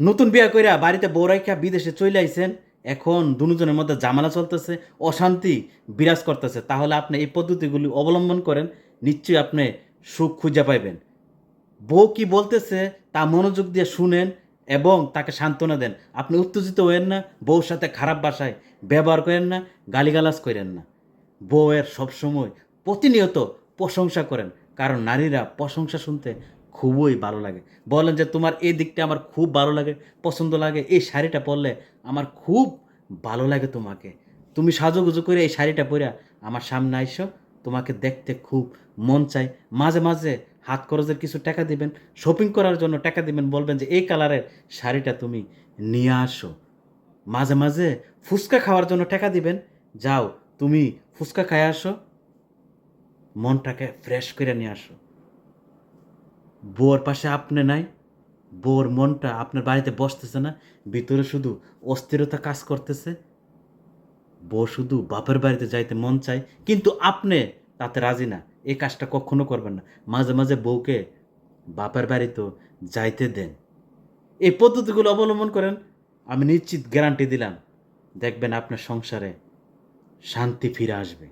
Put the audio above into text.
নতুন বিয়া কইরা বাড়িতে বউ রাইখা বিদেশে চলে আইছেন, এখন দুজনের মধ্যে জামালা চলতেছে, অশান্তি বিরাজ করতেছে। তাহলে আপনি এই পদ্ধতিগুলি অবলম্বন করেন, নিশ্চয়ই আপনি সুখ খুঁজে পাইবেন। বউ কি বলতেছে তা মনোযোগ দিয়ে শুনেন এবং তাকে সান্ত্বনা দেন। আপনি উত্তেজিত হয়েন না, বউর সাথে খারাপ ভাষায় ব্যবহার করেন না, গালিগালাজ করেন না। বউয়ের সবসময় প্রতিনিয়ত প্রশংসা করেন, কারণ নারীরা প্রশংসা শুনতে খুবই ভালো লাগে। বলেন যে তোমার এই দিকটা আমার খুব ভালো লাগে, পছন্দ লাগে, এই শাড়িটা পরলে আমার খুব ভালো লাগে তোমাকে। তুমি সাজুগুজু করে এই শাড়িটা পরে আমার সামনে আইসো, তোমাকে দেখতে খুব মন চাই মাঝে মাঝে হাত খরচের কিছু টাকা দিবেন শপিং করার জন্য টাকা দিবেন, বলবেন যে এই কালারের শাড়িটা তুমি নিয়ে আসো। মাঝে মাঝে ফুচকা খাওয়ার জন্য টাকা দিবেন, যাও তুমি ফুচকা খায় আসো, মনটাকে ফ্রেশ করে নিয়ে আসো। বউর পাশে আপনি নাই বউর মনটা আপনার বাড়িতে বসতেছে না, ভিতরে শুধু অস্থিরতা কাজ করতেছে। বউ শুধু বাপের বাড়িতে যাইতে মন চায়, কিন্তু আপনি তাতে রাজি না এই কাজটা কখনো করবেন না। মাঝে মাঝে বউকে বাপের বাড়িতেও যাইতে দেন। এই পদ্ধতিগুলো অবলম্বন করেন, আমি নিশ্চিত গ্যারান্টি দিলাম, দেখবেন আপনার সংসারে শান্তি ফিরে আসবে।